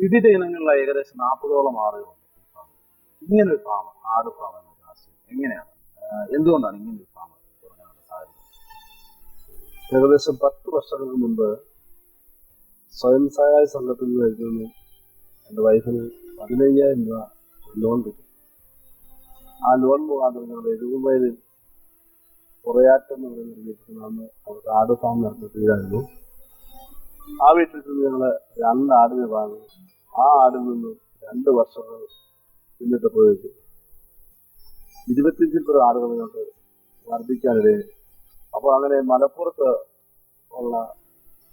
വിവിധ ഇനങ്ങളിലുള്ള ഏകദേശം നാൽപ്പതോളം ആടുകളുണ്ട് ഈ ഫാമിൽ ഇങ്ങനെ ഒരു ഫാം ആട് ഫാം എങ്ങനെയാണ് എന്തുകൊണ്ടാണ് ഇങ്ങനൊരു ഫാം ഏകദേശം പത്ത് വർഷങ്ങൾക്ക് മുമ്പ് സ്വയം സഹായ സംഘത്തിൽ നിന്ന് എന്റെ വൈഫിന് പതിനയ്യായിരം രൂപ ലോൺ കിട്ടി. ആ ലോൺ മുഖാന്തരം ഞങ്ങൾ എഴുകുമ്പയിൽ കുറയാറ്റം എന്ന് പറയുന്ന വീട്ടിൽ നിന്ന് അവർക്ക് ആട് ഫാം നടത്തുകയായിരുന്നു ആ വീട്ടിൽ നിന്ന് ഞങ്ങൾ രണ്ട് ആടിനെ വാങ്ങി ആ ആടിൽ നിന്ന് രണ്ട് വർഷങ്ങൾ പിന്നിട്ടപ്പോഴേക്കും ഇരുപത്തിയഞ്ചിൽ പേർ ആളുകൾ ഇങ്ങോട്ട് വർദ്ധിക്കാനിടയായി അപ്പോൾ അങ്ങനെ മലപ്പുറത്ത് ഉള്ള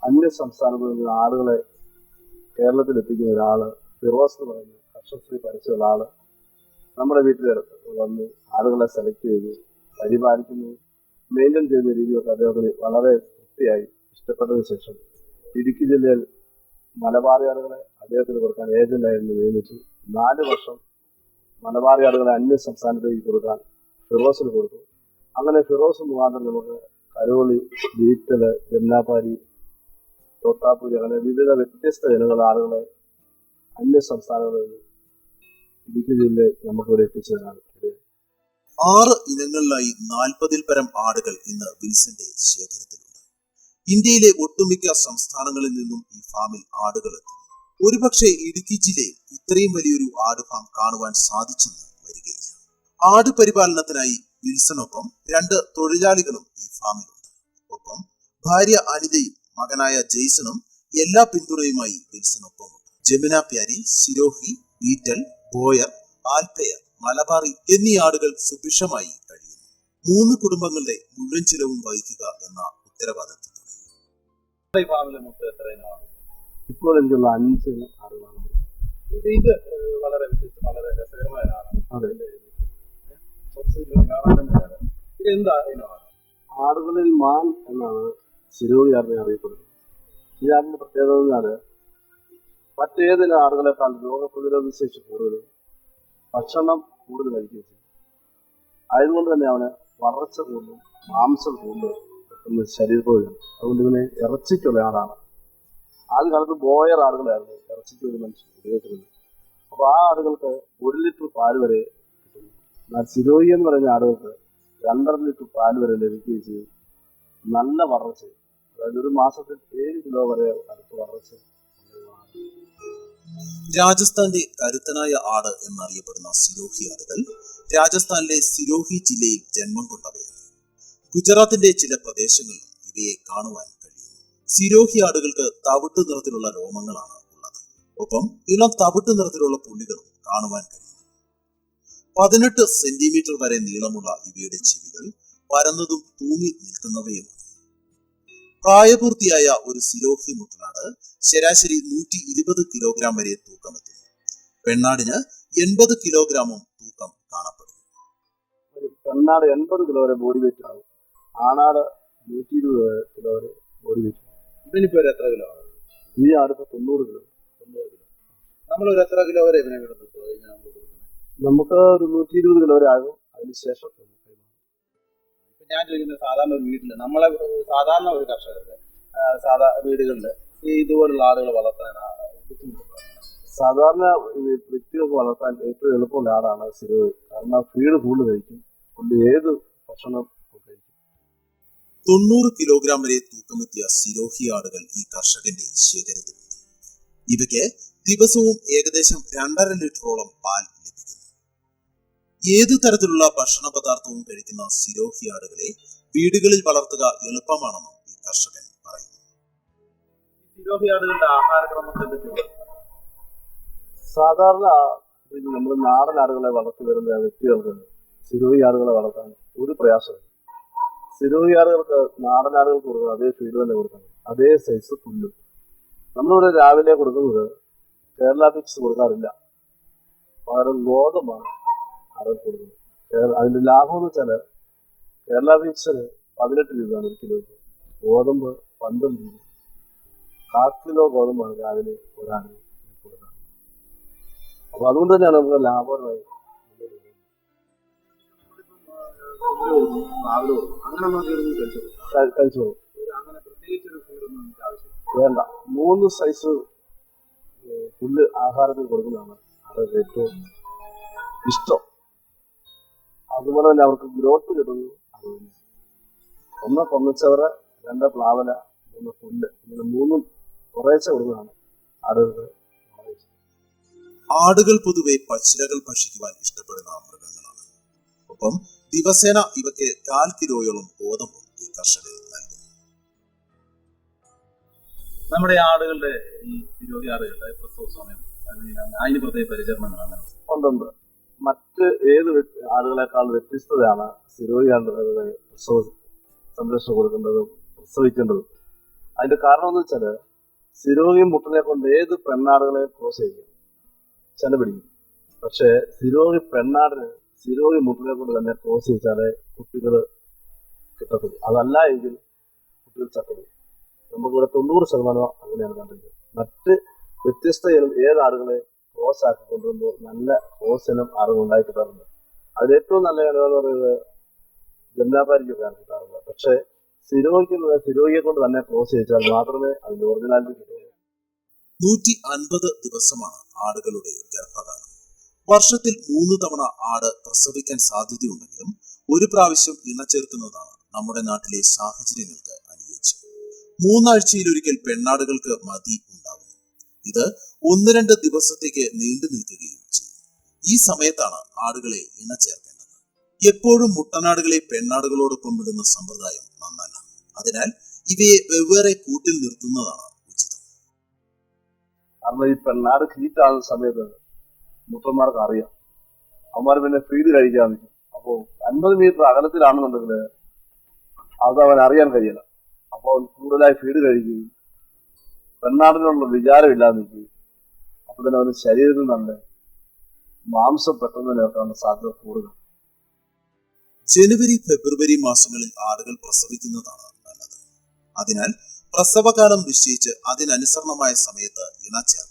അന്യ സംസ്ഥാനങ്ങളിൽ നിന്ന് ആളുകളെ കേരളത്തിൽ എത്തിക്കുന്ന ഒരാൾ ഫിറോസ് എന്ന് പറയുന്ന കർഷകശ്രീ പരിചയമുള്ള ആൾ നമ്മുടെ വീട്ടിൽ വന്ന് ആളുകളെ സെലക്ട് ചെയ്തു പരിപാലിക്കുന്നു. മെയിന്റെയിൻ ചെയ്യുന്ന രീതിയൊക്കെ അദ്ദേഹത്തിന് വളരെ തൃപ്തിയായി ഇഷ്ടപ്പെട്ടതിന് ശേഷം ഇടുക്കി ജില്ലയിൽ ആളുകളെ അദ്ദേഹത്തിന് കൊടുക്കാൻ ഏജന്റായിരുന്നു നിയമിച്ചു. നാല് വർഷം മലബാറി ആടുകളെ അന്യ സംസ്ഥാനത്തേക്ക് കൊടുക്കാൻ ഫിറോസിന് കൊടുത്തു. അങ്ങനെ ഫിറോസ് മുഖാന്തരം നമുക്ക് കരോളി ബീറ്റൽ ജംനാപാരി തോത്താപ്പൂരി അങ്ങനെ വിവിധ വ്യത്യസ്ത ജനങ്ങൾ ആളുകളെ അന്യ സംസ്ഥാനങ്ങളിൽ നിന്ന് ഇടുക്കി ജില്ലയിൽ നമുക്കിവിടെ എത്തിച്ചതാണ് ആറ് ഇനങ്ങളിലായി നാൽപ്പതിൽ പരം ആടുകൾ ഇന്ന് വിൽസന്റെ ശേഖരത്തിലുണ്ട്. ഇന്ത്യയിലെ ഒട്ടുമിക്ക സംസ്ഥാനങ്ങളിൽ നിന്നും ഈ ഫാമിൽ ആടുകൾ എത്തുന്നു. ഒരുപക്ഷെ ഇടുക്കി ജില്ലയിൽ ഇത്രയും വലിയൊരു ആട് ഫാം കാണുവാൻ സാധിച്ചെന്ന് വരികയില്ല. ആട് പരിപാലനത്തിനായി വിൽസണൊപ്പം രണ്ട് തൊഴിലാളികളും ഈ ഫാമിലുണ്ട്. ഒപ്പം ഭാര്യ അനിതയും മകനായ ജെയ്സണും എല്ലാ പിന്തുണയുമായി വിൽസണൊപ്പമുണ്ട്. ജമുന പ്യാരി സിരോഹി ബീറ്റൽ ബോയർ ആൽപയർ മലബാറി എന്നീ ആടുകൾ സുഭിക്ഷമായി കഴിയുന്നു. മൂന്ന് കുടുംബങ്ങളുടെ മുഴുവൻ ചിലവും വഹിക്കുക എന്ന ഉത്തരവാദിത്വം ഫാമിലെ മൊത്തം എത്ര ഇനമാണ് ഇപ്പോൾ എനിക്കുള്ള അഞ്ച് ആടുകളാണ് ഇത് ഇത് വളരെ വ്യത്യസ്ത വളരെ രസകരമായ അതെ. ആടുകളിൽ മാൻ എന്നാണ് ശിരോഗി ആറിനെ അറിയപ്പെടുന്നത്. ഈ ആടിന്റെ പ്രത്യേകത എന്നാൽ മറ്റേതിലും ആടുകളെക്കാൾ രോഗപ്രതിരോധ ശേഷി കൂടുതൽ ഭക്ഷണം കൂടുതൽ കഴിക്കുകയും ചെയ്യും. ആയതുകൊണ്ട് തന്നെ അവന് വളർച്ച കൂടുതലും മാംസം കൂടുതലും ശരീരത്തോടെയാണ് അതുകൊണ്ട് ഇവനെ ഇറച്ചിക്കുള്ള ആടാണ്. ആദ്യ കാലത്ത് ബോയർ ആടുകളായിരുന്നു. ഇറച്ചിക്ക് ഒരു മനുഷ്യൻ ഉപയോഗിച്ചിരുന്നത്. അപ്പോൾ ആ ആടുകൾക്ക് ഒരു ലിറ്റർ പാൽ വരെ എന്നാൽ സിരോയി എന്ന് പറയുന്ന ആടുകൾക്ക് രണ്ടര ലിറ്റർ പാൽ വരെ ലഭിക്കുകയും ചെയ്യും. നല്ല വറച്ച്. അതായത് ഒരു മാസത്തിൽ ഏഴ് കിലോ വരെ അടുത്ത് വറച്ച്. രാജസ്ഥാന്റെ കരുത്തനായ ആട് എന്നറിയപ്പെടുന്ന സിരോഹി ആടുകൾ രാജസ്ഥാനിലെ സിരോഹി ജില്ലയിൽ ജന്മം കൊണ്ടവയാണ്. ഗുജറാത്തിന്റെ ചില പ്രദേശങ്ങളിലും ഇവയെ കാണുവാൻ സിരോഹി ആടുകൾക്ക് തവിട്ട് നിറത്തിലുള്ള രോമങ്ങളാണ് ഉള്ളത്. ഒപ്പം ഇളം തവിട്ട് നിറത്തിലുള്ള പുള്ളികളും കാണുവാൻ കഴിയും. പതിനെട്ട് സെന്റിമീറ്റർ വരെ നീളമുള്ള ഇവയുടെ ചെവികൾ പരന്നതും തൂങ്ങി നിൽക്കുന്നവയുമാണ്. പ്രായപൂർത്തിയായ ഒരു സിരോഹി മുട്ടനാട് ശരാശരി നൂറ്റി ഇരുപത് കിലോഗ്രാം വരെ തൂക്കമെത്തുന്നു. പെണ്ണാടിന് എൺപത് കിലോഗ്രാമും തൂക്കം കാണപ്പെടുന്നു. പെണ്ണാട് എൺപത് കിലോ വരെ ബോഡി വെയിറ്റ് ആവും. ആണാട് നൂറ്റി ഇരുപത് കിലോ വരെ ബോഡി വെയിറ്റ് ഇവനിപ്പോ ഒരു എത്ര കിലോ? ആണ് ഈ അടുത്ത തൊണ്ണൂറ് കിലോ. തൊണ്ണൂറ് കിലോ. നമ്മളൊരു എത്ര കിലോ വരെ ഇവനെ വിടുന്നു കഴിഞ്ഞാൽ നമ്മൾ കൊടുക്കുന്നത്. നമുക്ക് ഒരു നൂറ്റി ഇരുപത് കിലോ വരെ ആകും. അതിനുശേഷം ഇപ്പൊ ഞാൻ ചോദിക്കുന്നത് സാധാരണ ഒരു വീട്ടിൽ നമ്മളെ സാധാരണ ഒരു കർഷകർക്ക് സാധാ വീടുകളിൽ ഈ ഇതുപോലുള്ള ആടുകൾ വളർത്താൻ സാധാരണ വ്യക്തികൾക്ക് വളർത്താൻ ഏറ്റവും എളുപ്പമുള്ള ആടാണ് സിരോയി കാരണം ഫീഡ് കൂടുതൽ കഴിക്കും. പുള്ളി ഏത് ഭക്ഷണം കഴിക്കും. തൊണ്ണൂറ് കിലോഗ്രാം വരെ തൂക്കമെത്തിയ സിരോഹി ആടുകൾ ഈ കർഷകന്റെ ശേഖരത്തിലുണ്ട്. ഇവയ്ക്ക് ദിവസവും ഏകദേശം രണ്ടര ലിറ്ററോളം പാൽ ലഭിക്കുന്നു. ഏതു തരത്തിലുള്ള ഭക്ഷണ പദാർത്ഥവും കഴിക്കുന്ന സിരോഹി ആടുകളെ വീടുകളിൽ വളർത്തുക എളുപ്പമാണെന്നും ഈ കർഷകൻ പറയുന്നു. സിരോഹി ആടുകളുടെ ആഹാരക്രമത്തെ സാധാരണ നമ്മൾ നാടൻ ആടുകളെ വളർത്തി വരുന്ന വ്യക്തികൾക്ക് സിരോഹി ആടുകളെ വളർത്താൻ ഒരു പ്രയാസമില്ല. സിരോഹി ആടുകൾക്ക് നാടൻ ആടുകൾക്ക് കൊടുക്കുന്നത് അതേ ഫീഡ് തന്നെ കൊടുക്കണം അതേ സൈസ് പുല്ലും. നമ്മളിവിടെ രാവിലെ കൊടുക്കുന്നത് കേരള ഫിക്സ് കൊടുക്കാറില്ല. പകരം ഗോതമ്പാണ് ആളുകൾ കൊടുക്കുന്നത്. അതിന്റെ ലാഭം എന്ന് വെച്ചാൽ കേരള ഫിക്സിന് പതിനെട്ട് രൂപയാണ് ഒരു കിലോയ്ക്ക്. ഗോതമ്പ് പന്ത്രണ്ട് രൂപ. കാൽ കിലോ ഗോതമ്പാണ് രാവിലെ ഒരാളിന് കൊടുക്കുന്നത്. അപ്പൊ അതുകൊണ്ട് തന്നെയാണ് നമുക്ക് ലാഭകരമായി കഴിച്ചു അങ്ങനെ പ്രത്യേകിച്ച് ഒരു ഫീഡൊന്നും നമുക്ക് വേണ്ട. മൂന്ന് സൈസ് പുല്ല് ആഹാരത്തിൽ കൊടുക്കുന്നതാണ് അവർക്ക് ഏറ്റവും ഇഷ്ടം. അതുപോലെ തന്നെ അവർക്ക് ഗ്രോത്ത് കിട്ടുന്നത് അത് തന്നെ ഒന്ന് പൊന്നിച്ചവറ് രണ്ട് പ്ലാവല മൂന്ന് പുല്ല്. ഇങ്ങനെ മൂന്നും കുറേശ്ശെ കൊടുക്കുന്നതാണ് ആടുകൾക്ക്. ആടുകൾ പൊതുവെ പച്ചിലകൾ ഭക്ഷിക്കുവാൻ ഇഷ്ടപ്പെടുന്ന മൃഗങ്ങളാണ്. ഒപ്പം ദിവസേന ഇവയ്ക്ക് കാൽ കിലോയോളം ഗോതമ്പ് ഈ കർഷകർ നൽകുന്നു. നമ്മുടെ ആടുകളുടെ ഈ തിരോധി ആടുകളുടെ പ്രസവ സമയം അല്ലെങ്കിൽ അതിന് പ്രത്യേക പരിചരണങ്ങൾ അങ്ങനെ ഉണ്ടുണ്ട് മറ്റ് ഏത് ആടുകളെക്കാൾ വ്യത്യസ്തതയാണ് സിരോയി ആടുകളുടെ പ്രസവ സംരക്ഷണം കൊടുക്കേണ്ടതും പ്രസവിക്കേണ്ടതും. അതിന്റെ കാരണം എന്ന് വെച്ചാൽ സിരോഗിയും മുട്ടനെ കൊണ്ട് ഏത് പെണ്ണാടുകളെ ക്രോസ് ചെയ്യും. ചെലവിടിക്കും പക്ഷേ സിരോഗി പെണ്ണാടിന് സിരോഗി മുട്ടനെ കൊണ്ട് തന്നെ ക്രോസ് ചെയ്യിച്ചാലേ കുട്ടികൾ കിട്ടത്തുള്ളൂ. അതല്ല എങ്കിൽ കുട്ടികൾ ചത്തുള്ളൂ നമുക്കിവിടെ തൊണ്ണൂറ് ശതമാനം അങ്ങനെയാണ് കണ്ടിരിക്കുന്നത്. മറ്റ് വ്യത്യസ്ത ഇനം ഏത് ആടുകളെ ക്രോസ് ആക്കി കൊണ്ടുവരുമ്പോൾ നല്ല ക്രോസ് ഇനം അറിവുണ്ടായി കിട്ടാറുണ്ട്. അതിൽ ഏറ്റവും നല്ല ഇനം എന്ന് പറയുന്നത് ജമുനാപാരിക്കൊക്കെയാണ് കിട്ടാറുള്ളത്. പക്ഷേ സിരോഹിക്കുന്നത് സിരോയെ കൊണ്ട് തന്നെ ക്രോസ് ചെയ്യിച്ചാൽ മാത്രമേ അതിന്റെ ഒറിജിനാലിറ്റി കിട്ടൂ. നൂറ്റി അൻപത് ദിവസമാണ് ആടുകളുടെ ഗർഭകാലം. വർഷത്തിൽ മൂന്ന് തവണ ആട് പ്രസവിക്കാൻ സാധ്യതയുണ്ടെങ്കിലും ഒരു പ്രാവശ്യം ഇണചേർക്കുന്നതാണ് നമ്മുടെ നാട്ടിലെ സാഹചര്യങ്ങൾക്ക് അനുയോജ്യം. മൂന്നാഴ്ചയിലൊരിക്കൽ പെണ്ണാടുകൾക്ക് മതി ഉണ്ടാകുന്നു ഇത് ഒന്ന് രണ്ട് ദിവസത്തേക്ക് നീണ്ടു നിൽക്കുകയും ചെയ്യും. ഈ സമയത്താണ് ആടുകളെ ഇണചേർക്കേണ്ടത്. എപ്പോഴും മുട്ടനാടുകളെ പെണ്ണാടുകളോടൊപ്പം വിടുന്ന സമ്പ്രദായം നന്നല്ല അതിനാൽ ഇവയെ വെവ്വേറെ കൂട്ടിൽ നിർത്തുന്നതാണ് ഉചിതം. കാരണം ഈ പെണ്ണാട് ഹീറ്റ് ആകുന്ന സമയത്ത് മുട്ടന്മാർക്ക് അറിയാം അവന്മാർ പിന്നെ ഫീഡ് കഴിക്കാൻ വെച്ചു അപ്പോൾ അൻപത് മീറ്റർ അകലത്തിലാണെന്നുണ്ടെങ്കിൽ അത് അവൻ അറിയാൻ കഴിയില്ല. അപ്പോൾ അവൻ കൂടുതലായി ഫീഡ് കഴിക്കുകയും പെണ്ണാടിനുള്ള വിചാരമില്ലാതെ നിൽക്കുകയും അപ്പൊ തന്നെ അവന് ശരീരത്തിൽ നല്ല മാംസം പെട്ടെന്ന് നേർക്കാനുള്ള സാധ്യത കൂടുതൽ. ജനുവരി ഫെബ്രുവരി മാസങ്ങളിൽ ആടുകൾ പ്രസവിക്കുന്നതാണ് നല്ലത്. അതിനാൽ പ്രസവകാലം നിശ്ചയിച്ച് അതിനനുസരണമായ സമയത്ത് ഇണ ചേർക്കേണ്ടതാണ്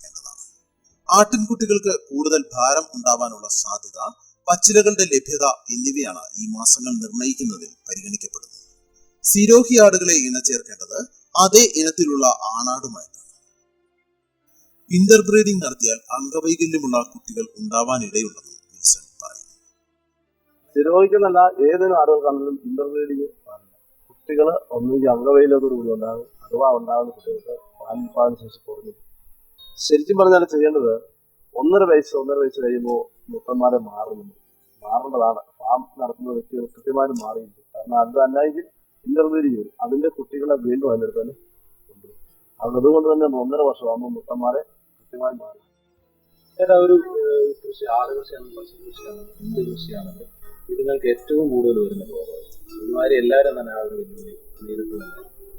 ആട്ടിൻകുട്ടികൾക്ക് കൂടുതൽ ഭാരം ഉണ്ടാവാനുള്ള സാധ്യത പച്ചിലകളുടെ ലഭ്യത എന്നിവയാണ് ഈ മാസങ്ങൾ നിർണയിക്കുന്നതിൽ പരിഗണിക്കപ്പെടുന്നത്. സിരോഹി ആടുകളെ ഇന ചേർക്കേണ്ടത് അതേ ഇനത്തിലുള്ള ആണാടുമായിട്ടാണ്. ഇന്റർബ്രീഡിംഗ് നടത്തിയാൽ അംഗവൈകല്യമുള്ള കുട്ടികൾ ഉണ്ടാവാനിടയുണ്ടെന്നും വിൽസൺ പറയുന്നു. സ്ഥിരോഹിക്കുന്നല്ല ഏതൊരു ആടുകൾക്കാണെങ്കിലും ഇന്റർബ്രീഡിംഗ് പാടില്ല കുട്ടികൾ ഒന്നുകിൽ ഒരു കൂടി ഉണ്ടാകും അഥവാ ഉണ്ടാകുന്ന കുട്ടികൾക്ക് പാലുൽപാദന ശേഷി കുറഞ്ഞു. ശരിക്കും പറഞ്ഞാൽ ചെയ്യേണ്ടത് ഒന്നര വയസ്സ് ഒന്നര വയസ്സ് കഴിയുമ്പോൾ മുട്ടന്മാരെ മാറുന്നു മാറേണ്ടതാണ്. ഫാം നടത്തുന്ന വ്യക്തികൾ കൃത്യമായിട്ട് മാറിയിരിക്കും. കാരണം അത് അല്ലെങ്കിൽ ഇന്റർവ്യൂ ചെയ്യും അതിന്റെ കുട്ടികളെ വീണ്ടും അതിന്റെ തന്നെ കൊണ്ടുവരും. അത് അതുകൊണ്ട് തന്നെ ഒന്നര വർഷമാകുമ്പോൾ മുട്ടന്മാരെ കൃത്യമായി മാറി ഏതാ ഒരു കൃഷി ആട് കൃഷിയാണെങ്കിലും പശു കൃഷിയാണെങ്കിലും എന്ത് കൃഷിയാണെങ്കിലും ഇതുങ്ങൾക്ക് ഏറ്റവും കൂടുതൽ വരുന്ന രോഗം ഒരുമാതിരി എല്ലാവരും തന്നെ ആ ഒരു വെല്ലുവിളി നേരിട്ട്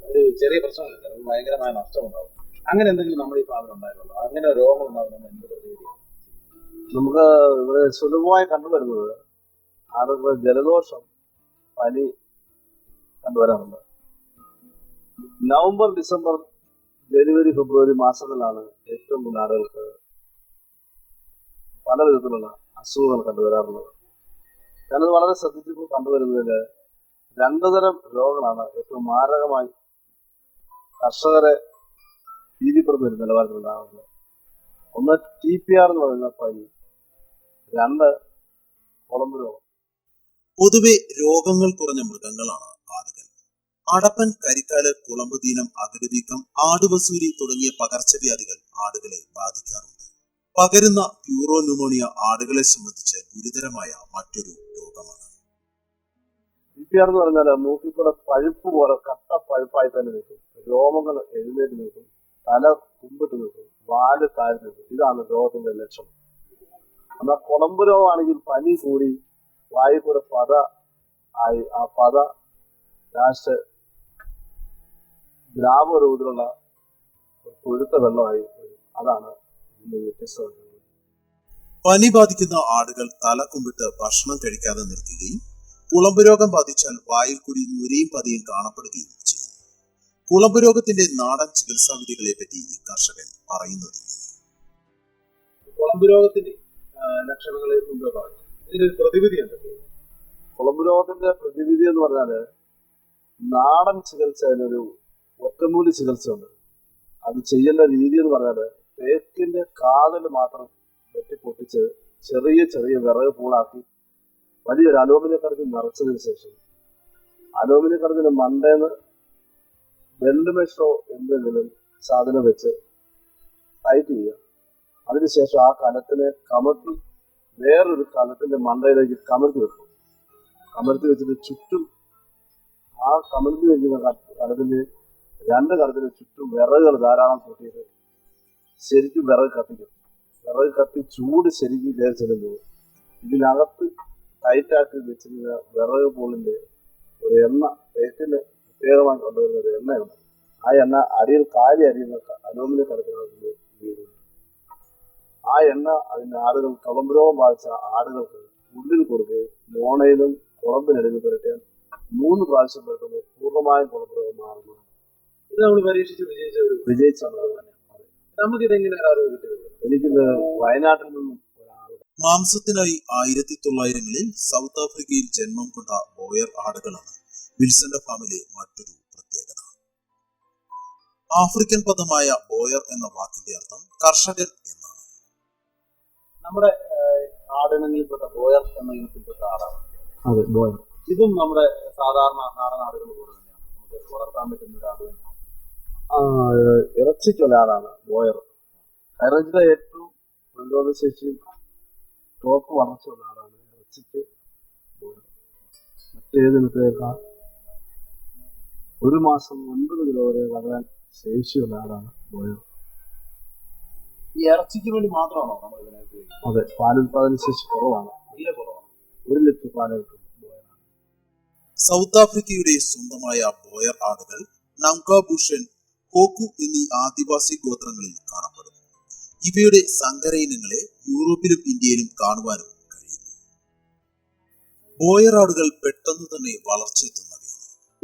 ഒരു ചെറിയ പ്രശ്നമില്ല ഭയങ്കരമായ നഷ്ടമുണ്ടാവും. അങ്ങനെ എന്തെങ്കിലും നമ്മുടെ ഈ ഫാമിൽ ഉണ്ടായിരുന്നുള്ളൂ അങ്ങനെ രോഗങ്ങൾ ഉണ്ടാവും നമുക്ക് ഇവിടെ സുലഭമായി കണ്ടുവരുന്നത് ആളുകൾ ജലദോഷം പനി കണ്ടുവരാറുണ്ട്. നവംബർ ഡിസംബർ ജനുവരി ഫെബ്രുവരി മാസങ്ങളിലാണ് ഏറ്റവും കൂടുതൽ ആളുകൾക്ക് പല വിധത്തിലുള്ള അസുഖങ്ങൾ കണ്ടുവരാറുള്ളത്. ഞാനത് വളരെ ശ്രദ്ധിച്ചപ്പോൾ കണ്ടുവരുന്നതിൽ രണ്ടു തരം രോഗങ്ങളാണ് ഏറ്റവും മാരകമായി കർഷകരെ ഭീതിപ്പെടുന്ന ഒരു നിലവാരത്തിലുണ്ടാകുന്നത് ഒന്ന് ടി പി ആർ എന്ന് പറയുന്ന പനി രണ്ട് കുളമ്പ് രോഗം. പൊതുവെ രോഗങ്ങൾ കുറഞ്ഞ മൃഗങ്ങളാണ് ആടുകൾ. അടപ്പൻ കരിക്കാൽ കുളമ്പ് ദീനം അകടുവീക്കം ആടുവസൂരി തുടങ്ങിയ പകർച്ചവ്യാധികൾ ആടുകളെ ബാധിക്കാറുണ്ട്. പകരുന്ന പ്യൂറോ ന്യൂമോണിയ ആടുകളെ സംബന്ധിച്ച് ഗുരുതരമായ മറ്റൊരു രോഗമാണ്. ടി പി ആർ എന്ന് പറഞ്ഞാൽ മൂക്കിൽ കൂടെ പഴുപ്പ് പോലെ കട്ട പഴുപ്പായി തന്നെ നിൽക്കും. രോമങ്ങൾ എഴുന്നേറ്റ് നിൽക്കും. തല കുമ്പിട്ട് നിൽക്കും വാൽ താഴെ നിൽക്കും ഇതാണ് രോഗത്തിന്റെ ലക്ഷണം. എന്നാൽ കുളമ്പ് രോഗമാണെങ്കിൽ പനി കൂടി വായു കൂടെ പത ആയി. ആ പത ലാസ്റ്റ് ദ്രാവ രൂപത്തിലുള്ള ഒരു കൊഴുത്ത വെള്ളമായി അതാണ് ഇതിന്റെ വ്യത്യസ്തത. പനി ബാധിക്കുന്ന ആടുകൾ തല കുമ്പിട്ട് ഭക്ഷണം കഴിക്കാതെ നിൽക്കുകയും കുളമ്പ് രോഗം ബാധിച്ചാൽ വായിൽ കൂടി നുരയും പതിയും കാണപ്പെടുകയും കുളമ്പ് രോഗത്തിന്റെ നാടൻ ചികിത്സാ വിധികളെ പറ്റി ഈ കർഷകൻ പറയുന്നത് ഇങ്ങനെ. കുളമ്പ് രോഗത്തിന്റെ ലക്ഷണങ്ങളെ മുമ്പേ പറഞ്ഞു. ഇതിനൊരു പ്രതിവിധി എന്തൊക്കെയാണ് കുളമ്പ് രോഗത്തിന്റെ പ്രതിവിധി എന്ന് പറഞ്ഞാൽ നാടൻ ചികിത്സ അതിനൊരു ഒറ്റമൂലി ചികിത്സ ഉണ്ട് അത് ചെയ്യേണ്ട രീതി എന്ന് പറഞ്ഞാൽ തേക്കിന്റെ കാതൽ മാത്രം വെട്ടി പൊട്ടിച്ച് ചെറിയ ചെറിയ വിറക് പൂളാക്കി വലിയൊരു അലൂമിനിയ കടത്തിൽ നിറച്ചതിന് ശേഷം അലൂമിനിയ കടത്തിന് മണ്ടേന്ന് വെൽഡ് മെഷോ എന്തെങ്കിലും സാധനം വെച്ച് ടൈറ്റ് ചെയ്യുക. അതിനുശേഷം ആ കലത്തിനെ കമർത്തി വേറൊരു കലത്തിന്റെ മണ്ടയിലേക്ക് കമർത്തി വെക്കും. കമർത്തി വെച്ചിട്ട് ചുറ്റും ആ കമർത്തി വെക്കുന്ന കലത്തിന് രണ്ട് കലത്തിന് ചുറ്റും വിറകുകൾ ധാരാളം കൂട്ടിയിട്ട് ശരിക്കും വിറക് കത്തിക്കും. വിറക് കത്തി ചൂട് ശരിക്കും കയറി ചെല്ലുമ്പോൾ ഇതിനകത്ത് ടൈറ്റാക്കി വെച്ചിരുന്ന വിറക് പോളിന്റെ ഒരു എണ്ണ തേക്കിന് പ്രത്യേകമായി കൊണ്ടുവരുന്നത് എണ്ണയുണ്ട് ആ എണ്ണ അരിയിൽ കാലി അരിയുന്ന അലൂമിനിയം കലത്തിനകത്ത് വീഴും ആ എണ്ണ അതിന്റെ ആടുകൾ കുളമ്പ് രോഗം ബാധിച്ച ആടുകൾക്ക് ഉള്ളിൽ കൊടുക്കുകയും മോണയിലും കുളമ്പിനടിയിൽ പുരട്ടിയാൽ മൂന്ന് പ്രാവശ്യം പുരട്ടുമ്പോൾ പൂർണമായും കുളമ്പ് രോഗം മാറുന്നു. ഇത് നമ്മൾ പരീക്ഷിച്ച് വിജയിച്ച ഒരു വിജയിച്ച നമുക്ക് ഇതെങ്ങനെ അറിവ് കിട്ടിയത്? എനിക്കിത് വയനാട്ടിൽ നിന്നും ഒരാൾ മാംസത്തിനായി ആയിരത്തി തൊള്ളായിരങ്ങളിൽ സൗത്ത് ആഫ്രിക്കയിൽ ജന്മം കൊണ്ട ബോയർ ആടുകളാണ്. വിൽസന്റെ ഫാമിലെ മറ്റൊരു പ്രത്യേകത. ആഫ്രിക്കൻ പദമായ ബോയർ എന്ന വാക്കിന്റെ അർത്ഥം കർഷകൻ എന്നാണ്. നമ്മുടെ നാടിനങ്ങളിൽപ്പെട്ട ബോയർ എന്ന ഇനത്തിൽപ്പെട്ട ആടാണ് അതെ ബോയർ. ഇതും നമ്മുടെ സാധാരണ നാടനാടുകൾ പോലെ തന്നെയാണ്. നമുക്ക് വളർത്താൻ പറ്റുന്ന ഒരു ആട് തന്നെയാണ്. ഇറച്ചിക്കുള്ള ആടാണ് ബോയർ. ഹൈറേഞ്ചിലെ ഏറ്റവും പ്രതിരോധശേഷിയും ടോപ്പ് വളർച്ചയുള്ള ആളാണ് ഇറച്ചിക്ക് ബോയർ. മറ്റേതിനത്തേക്കാൾ ഒരു മാസം ഒൻപത് കിലോ വരെ വളരാൻ ശേഷിയുള്ള ആളാണ് ബോയോ. ഈ ഇറച്ചിക്ക് വേണ്ടി മാത്രമാണോ നമ്മൾ ഇതിനെ ഉപയോഗിക്കുന്നത്? അതെ പാലുൽപാദന ശേഷി കുറവാണ്. തീരെ കുറവാണ്. ഒരു ലിറ്റർ പാൽ കിട്ടും ബോയർ സൗത്ത് ആഫ്രിക്കയുടെ സ്വന്തമായ ബോയർ ആടുകൾ നങ്കാഭൂഷൻ കോക്കു എന്നീ ആദിവാസി ഗോത്രങ്ങളിൽ കാണപ്പെടുന്നു. ഇവയുടെ സങ്കര ഇനങ്ങളെ യൂറോപ്പിലും ഇന്ത്യയിലും കാണുവാനും കഴിയുന്നു. ബോയർ ആടുകൾ പെട്ടെന്ന് തന്നെ വളർച്ചയെത്തുന്നവയാണ്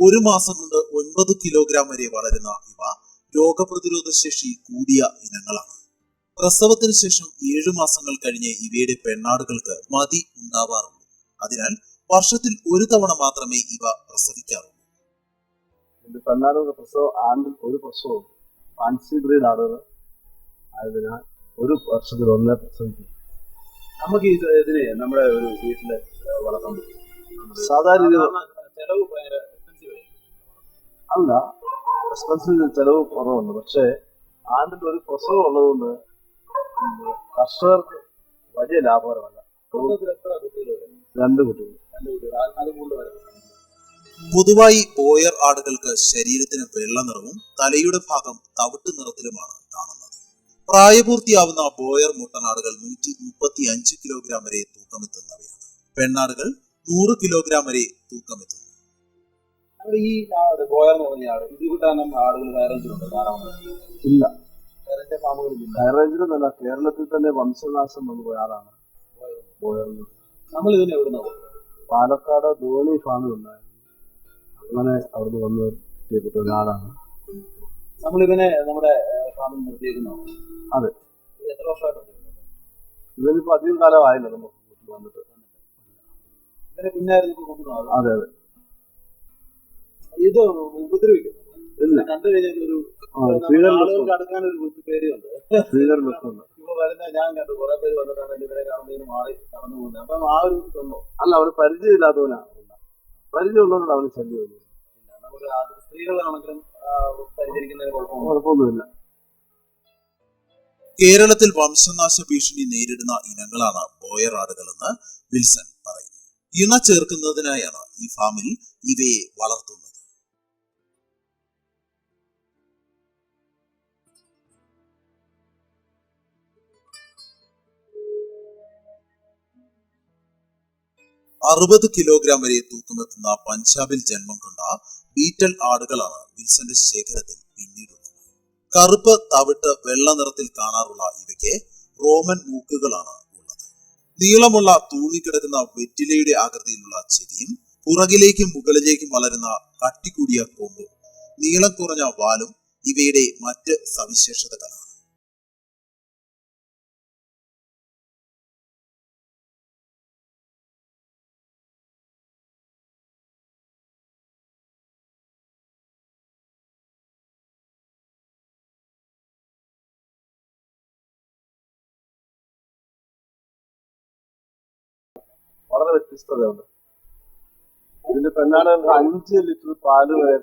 ഒരു മാസം കൊണ്ട് ഒൻപത് കിലോഗ്രാം വരെ വളരുന്ന ഇവ രോഗപ്രതിരോധ ശേഷി കൂടിയ ഇനങ്ങളാണ്. പ്രസവത്തിന് ശേഷം ഏഴു മാസങ്ങൾ കഴിഞ്ഞ് ഇവയുടെ പെണ്ണാടുകൾക്ക് മതി ഉണ്ടാവാറുള്ളൂ. അതിനാൽ വർഷത്തിൽ ഒരു തവണ മാത്രമേ ഇവ പ്രസവിക്കാറുള്ളൂ. പെണ്ണാടുകളുടെ പ്രസവം ആണ്ടിൽ ഒരു പ്രസവം ഫാൻസി ബ്രീഡ് ആടുകൾ ആയതിനാൽ ഒരു വർഷത്തിൽ ഒന്നേ പ്രസവിക്കും. നമുക്ക് ഇത് ഇതിനെ നമ്മുടെ ഒരു വീട്ടിൽ ഏഹ് വളർത്താൻ പറ്റും. സാധാരണ ചെലവ് ഭയങ്കര അല്ല എക്സ്പെൻസീവ് ചെലവ് കുറവുണ്ട്. പക്ഷേ ആണ്ടിൽ ഒരു പ്രസവം ഉള്ളതുകൊണ്ട് കർഷകർക്ക് വലിയ ലാഭകരമല്ല. രണ്ട് കുട്ടികൾ. പൊതുവായി ബോയർ ആടുകൾക്ക് ശരീരത്തിന് വെള്ള നിറവും തലയുടെ ഭാഗം തവിട്ട് നിറത്തിലുമാണ് കാണുന്നത്. പ്രായപൂർത്തിയാവുന്ന ബോയർ മുട്ടനാടുകൾ നൂറ്റി മുപ്പത്തി അഞ്ച് കിലോഗ്രാം വരെ തൂക്കമെത്തുന്നവയാണ്. പെണ്ണാടുകൾ നൂറ് കിലോഗ്രാം വരെ തൂക്കമെത്തുന്നു. ഈ ആട് ബോയർ എന്ന് പറഞ്ഞ ആട് ഇത് കിട്ടാനും ആടുകൾ ഹൈറേഞ്ചിലുണ്ട് ധാരാളം ഇല്ല. ഹൈറേഞ്ച് ഫാമുകളിലില്ല ഹൈറേഞ്ചിൽ നിന്നല്ല കേരളത്തിൽ തന്നെ വംശനാശം വന്നു പോയ ആളാണ്. ബോയർ നമ്മൾ ഇതിനെ എവിടുന്ന പാലക്കാട് ധോണി ഫാമിൽ ഉണ്ടായിരുന്നു. അങ്ങനെ അവിടുന്ന് വന്ന് കിട്ടിയപ്പെട്ട ഒരാളാണ്. നമ്മൾ ഇവനെ നമ്മുടെ ഫാമിൽ നിർത്തിയിരുന്നു അതെ. എത്ര വർഷമായിട്ടുണ്ട്? ഇവനിപ്പോ അധികം കാലമായില്ല നമുക്ക് വന്നിട്ട്. ഇവനെ കുഞ്ഞായിരുന്നു കൊണ്ടുവന്നത്. അതെ അതെ. ഇത് ഉപദ്രവിക്കുന്നു. കണ്ടു കഴിഞ്ഞാൽ ഒരു ആളുകൾക്ക് അടുക്കാൻ ഒരു പേടിയുണ്ട്. ഇപ്പൊ വരുന്ന ഞാൻ കണ്ടു കുറെ പേര് വന്നിട്ടാണ് ഇവരെ കാണുന്നതിന് മാറി കടന്നു പോകുന്നത്. അപ്പം ആ ഒരു ഇതുണ്ടോ? അല്ല അവന് പരിചയമില്ലാത്തവനാ. പരിചയമുള്ളവരോട് അവന് ശല്യമൊന്നും ഇല്ല നമുക്ക് ആ സ്ത്രീകളാണെങ്കിലും ആ, പരിചരിക്കുന്നതിന് കുഴപ്പമൊന്നും കുഴപ്പമൊന്നുമില്ല. കേരളത്തിൽ വംശനാശ ഭീഷണി നേരിടുന്ന ഇനങ്ങളാണ് ബോയർ ആടുകളെന്ന് വിൽസൺ പറയുന്നു. ഇണ ചേർക്കുന്നതിനായാണ് ഈ ഫാമിൽ ഇവയെ വളർത്തുന്നത്. അറുപത് കിലോഗ്രാം വരെ തൂക്കമെത്തുന്ന പഞ്ചാബിൽ ജന്മം കൊണ്ട ബീറ്റൽ ആടുകളാണ് വിൽസന്റെ ശേഖരത്തിൽ പിന്നീടുള്ളത് കറുപ്പ് തവിട്ട് വെള്ള നിറത്തിൽ കാണാറുള്ള ഇവയ്ക്ക് റോമൻ മൂക്കുകളാണ് ഉള്ളത്. നീളമുള്ള തൂങ്ങിക്കിടക്കുന്ന വെറ്റിലയുടെ ആകൃതിയിലുള്ള ചെവിയും പുറകിലേക്കും മുകളിലേക്കും വളരുന്ന കട്ടിക്കൂടിയ കൊമ്പും നീളം കുറഞ്ഞ വാലും ഇവയുടെ മറ്റ് സവിശേഷതകളാണ്. വളരെ വ്യത്യസ്തതയുണ്ട്. ഇതിന്റെ പെണ്ണാട് അഞ്ച് ലിറ്റർ പാൽ വരെ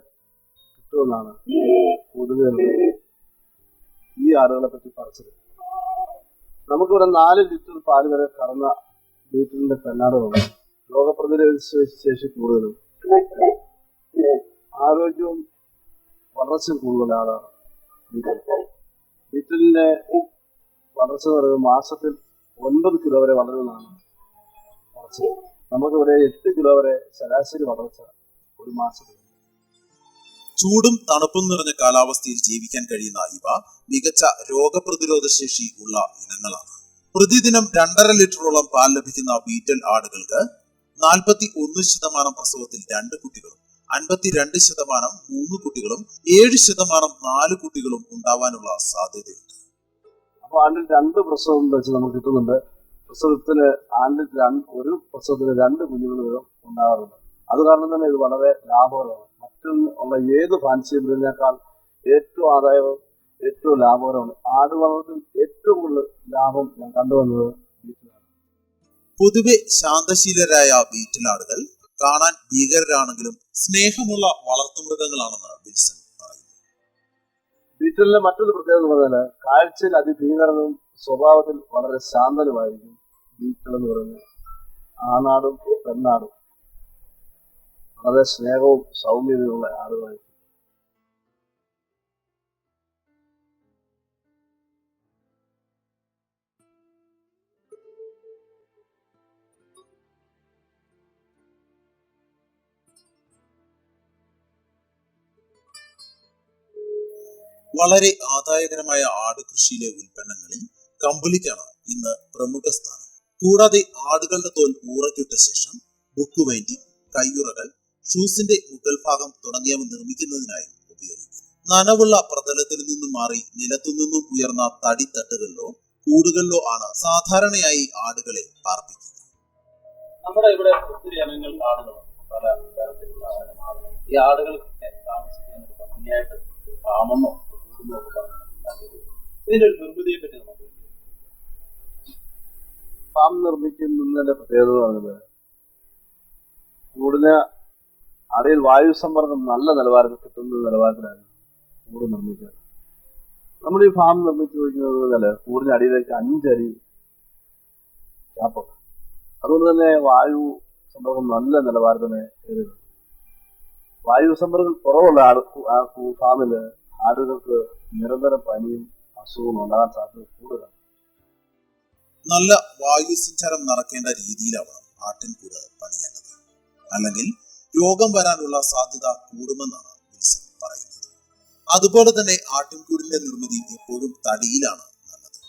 കിട്ടുമെന്നാണ് പൊതുവെ ഈ ആടുകളെ പറ്റി പറച്ചത് നമുക്കിവിടെ നാല് ലിറ്റർ പാൽ വരെ കറന്ന ബീറ്റിലിന്റെ പെണ്ണാടുകളുണ്ട് രോഗപ്രതിരോധ ശേഷി- കൂടുതലും ആരോഗ്യവും വളർച്ചയും കൂടുതലാണ് ബീറ്റിൽ ബീറ്റിലിന്റെ വളർച്ച എന്ന് പറയുന്നത് മാസത്തിൽ ഒൻപത് കിലോ വരെ വളരുന്നതാണ് വളർച്ച നമുക്കിവിടെ എട്ട് കിലോ വരെ ശരാശരി വളർച്ച ഒരു മാസത്തിൽ ചൂടും തണുപ്പും നിറഞ്ഞ കാലാവസ്ഥയിൽ ജീവിക്കാൻ കഴിയുന്ന ഇവ മികച്ച രോഗപ്രതിരോധ ശേഷി ഉള്ള ഇനങ്ങളാണ്. പ്രതിദിനം രണ്ടര ലിറ്ററോളം പാൽ ലഭിക്കുന്ന ബീറ്റൽ ആടുകൾക്ക് നാൽപ്പത്തി ഒന്ന് ശതമാനം പ്രസവത്തിൽ രണ്ട് കുട്ടികളും അൻപത്തിരണ്ട് ശതമാനം മൂന്ന് കുട്ടികളും ഏഴ് ശതമാനം നാല് കുട്ടികളും ഉണ്ടാവാനുള്ള സാധ്യതയുണ്ട്. അപ്പൊ അതിൽ രണ്ട് പ്രസവം വെച്ച് നമുക്ക് കിട്ടുന്നുണ്ട്. പ്രസവത്തിന് ആണ്ടിൽ രണ്ട് ഒരു പ്രസവത്തിന് രണ്ട് കുഞ്ഞുങ്ങൾ വീതം ഉണ്ടാകാറുണ്ട്. അത് കാരണം തന്നെ ഇത് വളരെ ലാഭകരമാണ്. മറ്റൊന്ന് ഉള്ള ഏത് ഫാൻസി ബ്രീഡിനേക്കാൾ ഏറ്റവും ആദായവും ഏറ്റവും ലാഭകരമാണ്. ആട് വളർത്തൽ ഏറ്റവും കൂടുതൽ ലാഭം ഞാൻ കണ്ടുവന്നത് പൊതുവെ ശാന്തശീലരായ വീട്ടിലാടുകൾ കാണാൻ ഭീകരരാണെങ്കിലും സ്നേഹമുള്ള വളർത്തുമൃഗങ്ങളാണെന്ന് വിൽസൺ പറയുന്നു. വീട്ടിലെ മറ്റൊരു പ്രത്യേകത എന്ന് പറഞ്ഞാൽ കാഴ്ചയിൽ അതിഭീകരനും സ്വഭാവത്തിൽ വളരെ ശാന്തനുമായിരിക്കും ബീറ്റൽ എന്ന് പറയുന്നത്. ആണാടും പെണ്ണാടും. വളരെ സ്നേഹവും സൗമ്യതയുള്ള ആളുകളായിരിക്കും വളരെ ആദായകരമായ ആട് കൃഷിയിലെ ഉൽപ്പന്നങ്ങളിൽ കമ്പളിക്കാണ് ഇന്ന് പ്രമുഖ സ്ഥാനം. കൂടാതെ ആടുകളുടെ തോൽ ഊറയ്ക്കിട്ട ശേഷം ബുക്ക് വൈൻഡിങ് കയ്യുറകൾ ഷൂസിന്റെ മുകൾ ഭാഗം തുടങ്ങിയവ നിർമ്മിക്കുന്നതിനായി ഉപയോഗിക്കുന്നു. നനവുള്ള പ്രതലത്തിൽ നിന്നും മാറി നിലത്തു നിന്നും ഉയർന്ന തടിത്തട്ടുകളിലോ കൂടുകളിലോ ആണ് സാധാരണയായി ആടുകളെ പാർപ്പിക്കുന്നത് നമ്മുടെ ഇവിടെ ഒത്തിരി ഇനങ്ങൾ ആടുകളുണ്ട് പല തരത്തിലുള്ള ഈ ആടുകൾ താമസിക്കാൻ ഭംഗിയായിട്ട് ഇതിന്റെ ഒരു നിർമ്മിതിയെ പറ്റി നമുക്ക് ഫാം നിർമ്മിക്കുന്നതിന്റെ പ്രത്യേകത എന്ന് പറയുന്നത് കൂടിന് അടിയിൽ വായു സമ്മർദ്ദം നല്ല നിലവാരത്തിൽ കിട്ടുന്ന നിലവാരത്തിലാണ് കൂട് നിർമ്മിക്കുന്നത് നമ്മൾ ഈ ഫാം നിർമ്മിച്ചു വയ്ക്കുന്നത് കൂടിന് അടിയിലേക്ക് അഞ്ചടി ക്യാപ്പുണ്ട് അതുകൊണ്ട് തന്നെ വായു സമ്പർക്കം നല്ല നിലവാരത്തിന് കയറി വരും. വായു സമ്പർക്കം കുറവുള്ള ആട് ആ ഫാമിൽ ആടുകൾക്ക് നിരന്തരം പനിയും അസുഖവും ഉണ്ടാകാൻ സാധ്യത കൂടുതലാണ്. നല്ല വായു സഞ്ചാരം നടക്കേണ്ട രീതിയിലാവണം ആട്ടിൻകൂട് പണിയേണ്ടത്. അല്ലെങ്കിൽ രോഗം വരാനുള്ള സാധ്യത കൂടുമെന്നാണ് വിൽസൺ പറയുന്നത്. അതുപോലെ തന്നെ ആട്ടിൻകൂടിന്റെ നിർമ്മിതി എപ്പോഴും തടിയിലാണ് നല്ലത്.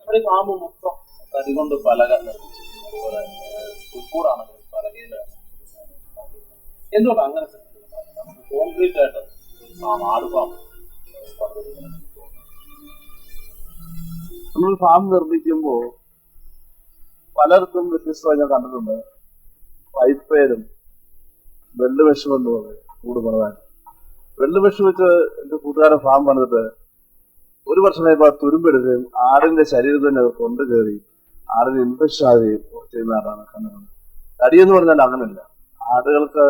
നമ്മുടെ ഈ ഫാം മൊത്തം തടി കൊണ്ട് പലക നിർമ്മിച്ചിരിക്കുന്നു അതുപോലെ പുൽക്കൂടാണെങ്കിലും പലകയിലാണ് ഉണ്ടാക്കിയിരിക്കുന്നത്. അങ്ങനെ നമുക്ക് കോൺക്രീറ്റ് ആയിട്ട് ഫാം ആട് ഫാം. നമ്മൾ ഫാം നിർമ്മിക്കുമ്പോൾ പലർക്കും വ്യത്യസ്തമായി ഞാൻ കണ്ടിട്ടുണ്ട്. പൈപ്പേരും വെള്ളി എന്ന് പറയും കൂട് പണിതാൻ. വെള്ളി വിഷം വെച്ച് എന്റെ കൂട്ടുകാരൻ ഫാം പണിതിട്ട് ഒരു വർഷം കഴിയുമ്പോൾ തുരുമ്പെടുക്കുകയും ആടിന്റെ ശരീരം തന്നെ കൊണ്ടു കയറി ആടിന് ഇൻഫെക്ഷൻ ആവുകയും ചെയ്യുന്നതാണ് കണ്ടത് തടി എന്ന് പറഞ്ഞാൽ അങ്ങനെയല്ല ആടുകൾക്ക്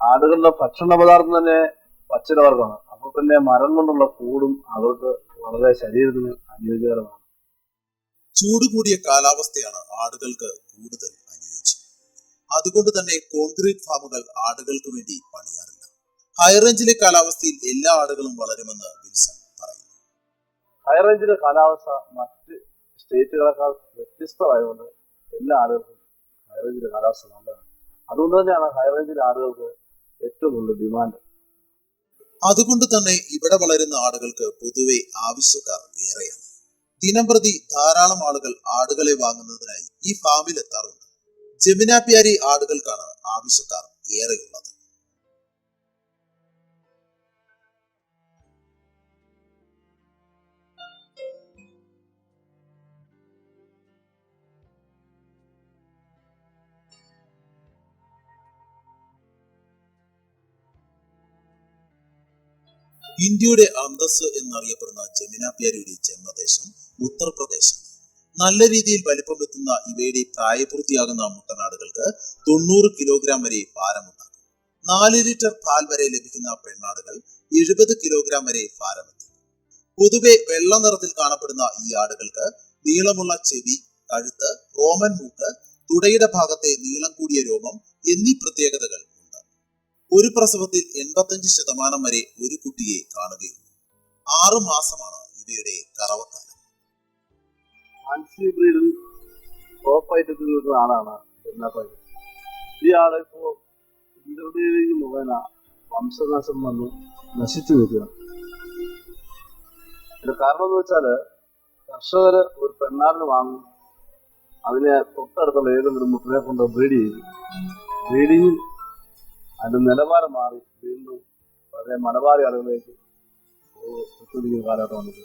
ആടുകളുടെ ഭക്ഷണ പദാർത്ഥം തന്നെ പച്ചിലവർഗമാണ് അപ്പോൾ തന്നെ മരം കൊണ്ടുള്ള കൂടും അവർക്ക് വളരെ ശരീരത്തിന് അനുയോജ്യകരമാണ്. ചൂട് കൂടിയ കാലാവസ്ഥയാണ് ആടുകൾക്ക് കൂടുതൽ അനുയോജ്യം. അതുകൊണ്ട് തന്നെ കോൺക്രീറ്റ് ഫാമുകൾ ആടുകൾക്ക് വേണ്ടി പണിയാറില്ല. ഹൈറേഞ്ചിലെ കാലാവസ്ഥയിൽ എല്ലാ ആടുകളും വളരുമെന്ന് വിൽസൺ പറയുന്നു. ഹൈറേഞ്ചിലെ കാലാവസ്ഥ മറ്റ് സ്റ്റേറ്റുകളെക്കാൾ വ്യത്യസ്തമായതുകൊണ്ട് എല്ലാ ആളുകൾക്കും ഹൈറേഞ്ചിലെ കാലാവസ്ഥ നല്ലതാണ്. അതുകൊണ്ട് തന്നെയാണ് ഹൈറേഞ്ചിലെ ആടുകൾക്ക് ഏറ്റവും കൂടുതൽ ഡിമാൻഡ് അതുകൊണ്ട് തന്നെ ഇവിടെ വളരുന്ന ആടുകൾക്ക് പൊതുവെ ആവശ്യക്കാർ ഏറെയാണ്. ദിനംപ്രതി ധാരാളം ആളുകൾ ആടുകളെ വാങ്ങുന്നതിനായി ഈ ഫാമിൽ എത്താറുണ്ട്. ജമിനാപ്യാരി ആടുകൾക്കാണ് ആവശ്യക്കാർ ഏറെയുള്ളത്. ഇന്ത്യയുടെ അന്തസ് എന്നറിയപ്പെടുന്ന ജമുനാപ്യാരിയുടെ ജന്മദേശം ഉത്തർപ്രദേശാണ്. നല്ല രീതിയിൽ വലിപ്പം എത്തുന്ന ഇവയുടെ പ്രായപൂർത്തിയാകുന്ന മുട്ടനാടുകൾക്ക് തൊണ്ണൂറ് കിലോഗ്രാം വരെ ഭാരമുണ്ടാകും നാല് ലിറ്റർ പാൽ വരെ ലഭിക്കുന്ന പെണ്ണാടുകൾ എഴുപത് കിലോഗ്രാം വരെ ഭാരമെത്തും. പൊതുവെ വെള്ള നിറത്തിൽ കാണപ്പെടുന്ന ഈ ആടുകൾക്ക് നീളമുള്ള ചെവി കഴുത്ത് റോമൻ മൂക്ക് തുടയുടെ ഭാഗത്തെ നീളം കൂടിയ രോമം എന്നീ പ്രത്യേകതകൾ ഒരു പ്രസവത്തിൽ എൺപത്തഞ്ച് ശതമാനം വരെ ഒരു കുട്ടിയെ കാണുകയുള്ളൂ. ആറു മാസമാണ് ഇവയുടെ കറവക്കാലം. ആളാണ് ഈ ആളെ മുഖേന വംശനാശം വന്ന് നശിച്ചു വരികയാണ് കാരണം എന്ന് വെച്ചാൽ കർഷകര് ഒരു പെണ്ണാടിന് വാങ്ങി അതിനെ തൊട്ടടുത്തുള്ള ഏതെങ്കിലും മുട്ടിനെ കൊണ്ട് ബ്രീഡ് ചെയ്യും ബ്രീഡിങ്ങിൽ അതിന്റെ നിലവാരം മാറി വീണ്ടും വളരെ മലബാറി ആളുകളിലേക്ക് പ്രചോദിക്കുന്ന കാലഘട്ടമാണിത്.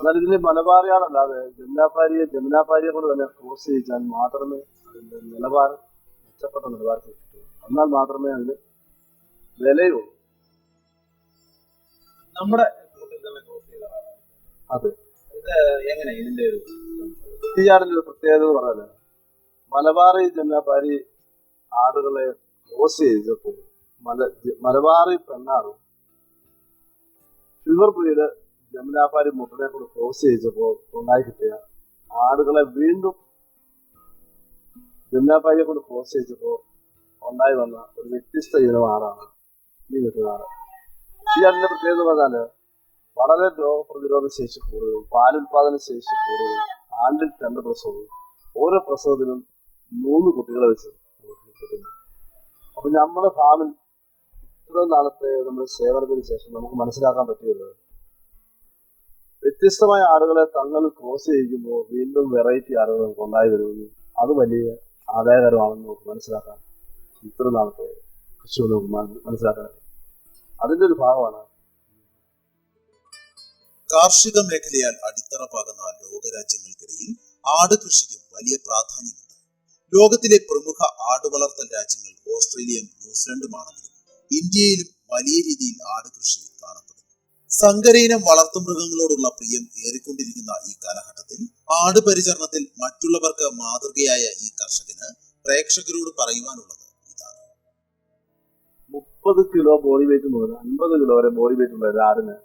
എന്നാൽ ഇതിന് മലബാറിയാളല്ലാതെ ജമുനാപ്പാരിയെ ജമുനാപ്പാരിയെ കൊണ്ട് തന്നെ ക്രോസ് ചെയ്യിച്ചാൽ മാത്രമേ അതിന്റെ നിലവാരം മെച്ചപ്പെട്ട നിലവാരത്തിൽ കിട്ടൂ. എന്നാൽ മാത്രമേ അതിന് വിലയുള്ളൂ. നമ്മുടെ അതെ. എങ്ങനെ ഇതിന്റെ ഒരു പ്രത്യേകത എന്ന് പറഞ്ഞാൽ മലബാറി ജമുനാപ്പാരി ആടുകളെ ക്രോസ് ചെയ്തപ്പോൾ മല മലബാറി പെണ്ണാറും ഷുഗർ ബ്രീഡ് ജമുനാപ്പാരി മുട്ടനെ കൂടെ ക്രോസ് ചെയ്തപ്പോൾ ഉണ്ടായി കിട്ടിയ ആടുകളെ വീണ്ടും ജമുനാപ്പാരിയെ കൊണ്ട് ക്രോസ് ചെയ്തപ്പോൾ ഉണ്ടായി വന്ന ഒരു വ്യത്യസ്ത ഇനം ആടാണ് ഈ നിൽക്കുന്ന ഈ ആടിന്റെ പ്രത്യേകത പറഞ്ഞാൽ വളരെ രോഗപ്രതിരോധ ശേഷി കൂടുതലും പാലുൽപാദന ശേഷി കൂടുതലും ആണ്ടിൽ രണ്ട് പ്രസവവും ഓരോ പ്രസവത്തിനും മൂന്ന് കുട്ടികളെ വെച്ച് കിട്ടുന്നു അപ്പൊ നമ്മുടെ ഫാമിൽ ഇത്ര നാളത്തെ നമ്മുടെ സേവനത്തിന് ശേഷം നമുക്ക് മനസ്സിലാക്കാൻ പറ്റിയത് വ്യത്യസ്തമായ ആളുകളെ തങ്ങൾ ക്രോസ് ചെയ്യിക്കുമ്പോൾ വീണ്ടും വെറൈറ്റി ആളുകൾ നമുക്ക് ഉണ്ടായി വരുമെന്നും അത് വലിയ ആദായകരമാണെന്ന് നമുക്ക് മനസ്സിലാക്കാൻ ഇത്ര നാളത്തെ കൃഷി നമുക്ക് മനസ്സിലാക്കാൻ അതിന്റെ ഒരു ഭാഗമാണ് കാർഷിക മേഖലയാൽ അടിത്തറ പാകുന്ന ലോകരാജ്യങ്ങൾക്കിടയിൽ ആട് കൃഷിക്കും വലിയ പ്രാധാന്യമുണ്ട്. ലോകത്തിലെ പ്രമുഖ ആട് വളർത്തൽ രാജ്യങ്ങൾ ഓസ്ട്രേലിയയും ന്യൂസിലൻഡുമാണെങ്കിലും ഇന്ത്യയിലും വലിയ രീതിയിൽ ആട് കൃഷി കാണപ്പെടുന്നു. സങ്കരയിനം വളർത്തുമൃഗങ്ങളോടുള്ള പ്രിയം ഏറിക്കൊണ്ടിരിക്കുന്ന ഈ കാലഘട്ടത്തിൽ ആട് പരിചരണത്തിൽ മറ്റുള്ളവർക്ക് മാതൃകയായ ഈ കർഷകന് പ്രേക്ഷകരോട് പറയുവാനുള്ളത് ഇതാണ്. മുപ്പത് കിലോ ബോഡി വെയിറ്റ് മുതൽ അൻപത് കിലോ വരെ ബോഡി വെയിറ്റ് ഉള്ള ഒരു ആടിന്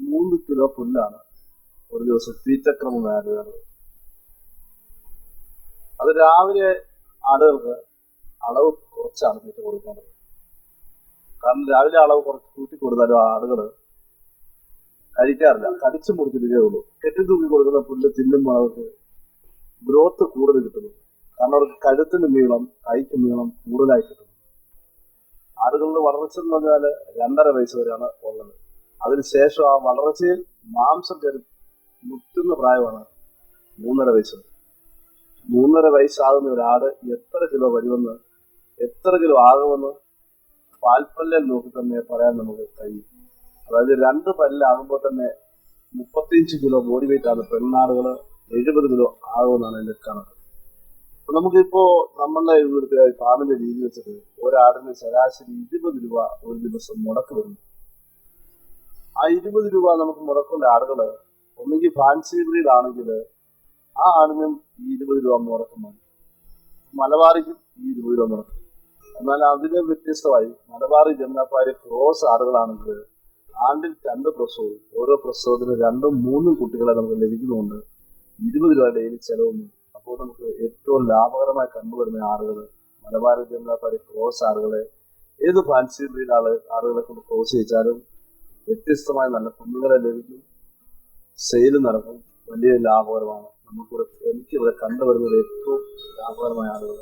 മൂന്ന് കിലോ പുല്ലാണ് ഒരു ദിവസം തീറ്റക്രമം വേണ്ടത് അത് രാവിലെ ആടുകൾക്ക് അളവ് കുറച്ചാണ് തീറ്റ കൊടുക്കേണ്ടത്. കാരണം രാവിലെ അളവ് കുറച്ച് കൂട്ടി കൊടുത്താലും ആടുകൾ കഴിക്കാറില്ല. കടിച്ചു മുറിച്ചിട്ടേ ഉള്ളൂ. കെട്ടി തൂക്കി കൊടുക്കുന്ന പുല്ല് തിന്നുമ്പോൾ അവർക്ക് ഗ്രോത്ത് കൂടുതൽ കിട്ടുന്നു. കാരണം അവർക്ക് കഴുത്തിന് നീളം കൈക്ക് നീളം കൂടുതലായി കിട്ടുന്നു. ആടുകളുടെ വളർച്ച എന്ന് പറഞ്ഞാൽ രണ്ടര വയസ്സ് വരെയാണ് ഉള്ളത്. അതിനുശേഷം ആ വളർച്ചയിൽ മാംസം കയറി മുറ്റുന്ന പ്രായമാണ് മൂന്നര വയസ്സ്. വരെ. മൂന്നര വയസ്സാകുന്ന ഒരു ആട് എത്ര കിലോ വരുമെന്ന് എത്ര കിലോ ആകുമെന്ന് പാൽപ്പല്ലം നോക്കി തന്നെ പറയാൻ നമുക്ക് കഴിയും. അതായത് രണ്ട് പല്ലാകുമ്പോൾ തന്നെ മുപ്പത്തിയഞ്ച് കിലോ ബോഡി വെയിറ്റ് ആണ് പെണ്ണാടുകൾ എഴുപത് കിലോ ആകുമെന്നാണ് എന്റെ കണക്ക്. അപ്പൊ നമുക്കിപ്പോ നമ്മളുടെ ഇവിടുത്തെ ഫാമിന്റെ രീതി വെച്ചിട്ട് ഒരാടിന് ശരാശരി ഇരുപത് രൂപ ഒരു ദിവസം മുടക്ക് വരുന്നു. ആ ഇരുപത് രൂപ നമുക്ക് മുടക്കുന്ന ആടുകൾ ഒന്നുകിൽ ഫാൻസി ബ്രീഡ് ആണെങ്കിൽ ആ ആണിനും ഈ ഇരുപത് രൂപ മുടക്കം മതി മലബാറിക്കും ഈ ഇരുപത് രൂപ മുടക്കം. എന്നാൽ അതിന് വ്യത്യസ്തമായി മലബാറി ജമുനാപ്പാരി ക്രോസ് ആടുകളാണെങ്കിൽ ആണ്ടിൽ രണ്ട് പ്രസവവും ഓരോ പ്രസവത്തിന് രണ്ടും മൂന്നും കുട്ടികളെ നമുക്ക് ലഭിക്കുന്നുണ്ട് ഇരുപത് രൂപ ഡെയിലി ചെലവും അപ്പോൾ നമുക്ക് ഏറ്റവും ലാഭകരമായി കണ്ടുവരുന്ന ആറുകൾ മലബാറി ജമുനാപ്പാരി ക്രോസ് ആടുകളെ ഏത് ഫാൻസി ബ്രീഡ് ആൾ ആടുകളെ കൊണ്ട് ക്രോസ് ചെയ്യിച്ചാലും വ്യത്യസ്തമായ നല്ല കുഞ്ഞുങ്ങളെ ലഭിക്കും. സെയിൽ നടക്കും. വലിയ ലാഭകരമാണ്. നമുക്കിവിടെ എനിക്കിവിടെ കണ്ടുവരുന്നത് ഏറ്റവും ലാഭകരമായ ആളുകൾ